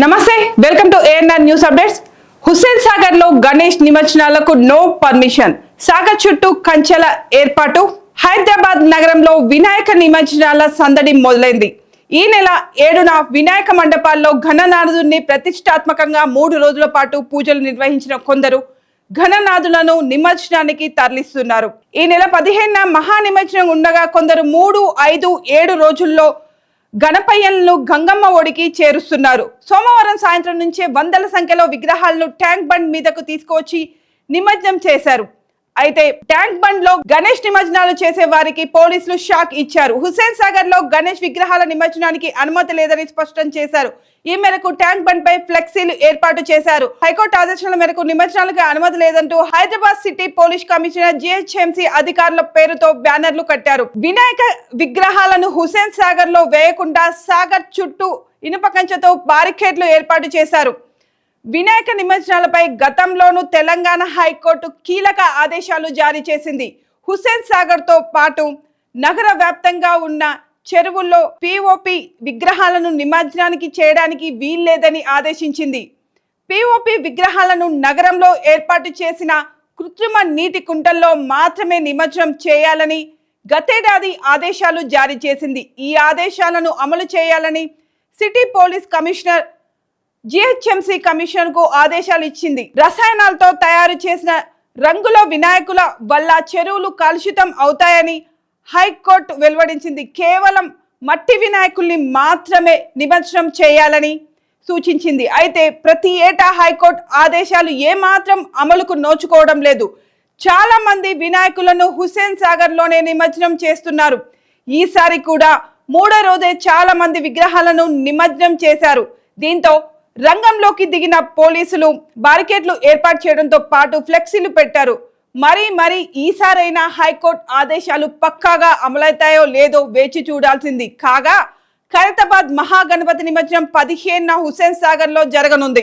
నమస్తే welcome to ANR news updates Hussain సాగర్లో గణేష్ నిమజ్జనాలకు నో పర్మిషన్. సాగర్ చుట్టూ కంచెల ఏర్పాటు. హైదరాబాద్ నగరంలో వినాయక నిమజ్జనాల సందడి మొదలైంది. ఈ నెల ఏడున వినాయక మండపాల్లో ఘననాథుడిని ప్రతిష్టాత్మకంగా మూడు రోజుల పాటు పూజలు నిర్వహించిన కొందరు ఘననాథులను నిమజ్జనానికి తరలిస్తున్నారు. ఈ నెల పదిహేనున మహా నిమజ్జనం ఉండగా కొందరు మూడు ఐదు ఏడు రోజుల్లో గణపయ్యలను గంగమ్మ ఒడికి చేరుస్తున్నారు. సోమవారం సాయంత్రం నుంచే వందల సంఖ్యలో విగ్రహాలను ట్యాంక్ బండ్ మీదకు తీసుకువచ్చి నిమజ్జనం చేశారు. అయితే ట్యాంక్ బండ్లో గణేష్ నిమజ్జనాలు చేసే వారికి పోలీసులు షాక్ ఇచ్చారు. హుస్సేన్ సాగర్లో గణేష్ విగ్రహాల నిమజ్జనానికి అనుమతి లేదని స్పష్టం చేశారు. ఈ మేరకు ట్యాంక్ బండ్ పై ఫ్లెక్సీలు ఏర్పాటు చేశారు. హైకోర్టు ఆదేశాల మేరకు నిమజ్జనాలకు అనుమతి లేదంటూ Hyderabad city police commissioner GHMC అధికారుల పేరుతో బ్యానర్లు కట్టారు. వినాయక విగ్రహాలను హుస్సేన్ సాగర్లో వేయకుండా సాగర్ చుట్టూ ఇనుప కంచెతో బారికేడ్లు ఏర్పాటు చేశారు. వినాయక నిమజ్జనాలపై గతంలోనూ తెలంగాణ హైకోర్టు కీలక ఆదేశాలు జారీ చేసింది. హుస్సేన్ సాగర్తో పాటు నగర వ్యాప్తంగా ఉన్న చెరువుల్లో పిఓపి విగ్రహాలను నిమజ్జనానికి చేయడానికి వీల్లేదని ఆదేశించింది. పిఓపి విగ్రహాలను నగరంలో ఏర్పాటు చేసిన కృత్రిమ నీటి కుంటల్లో మాత్రమే నిమజ్జనం చేయాలని గతేడాది ఆదేశాలు జారీ చేసింది. ఈ ఆదేశాలను అమలు చేయాలని సిటీ పోలీస్ కమిషనర్ జిహెచ్ఎంసీ కమిషన్కు ఆదేశాలు ఇచ్చింది. రసాయనాలతో తయారు చేసిన రంగుల వినాయకుల వల్ల చెరువులు కలుషితం అవుతాయని హైకోర్టు వెలువడించింది. కేవలం మట్టి వినాయకుల్ని మాత్రమే నిమజ్జనం చేయాలని సూచించింది. అయితే ప్రతి ఏటా హైకోర్టు ఆదేశాలు ఏమాత్రం అమలుకు నోచుకోవడం లేదు. చాలా మంది వినాయకులను హుస్సేన్ సాగర్లోనే నిమజ్జనం చేస్తున్నారు. ఈసారి కూడా మూడో రోజే చాలా మంది విగ్రహాలను నిమజ్జనం చేశారు. దీంతో రంగంలోకి దిగిన పోలీసులు బారికేడ్లు ఏర్పాటు చేయడంతో పాటు ఫ్లెక్సీలు పెట్టారు. మరి మరి ఈసారైనా హైకోర్టు ఆదేశాలు పక్కాగా అమలవుతాయో లేదో వేచి చూడాల్సింది. కాగా ఖైరతాబాద్ మహాగణపతి నిమజ్జనం పదిహేనున హుస్సేన్ సాగర్లో జరగనుంది.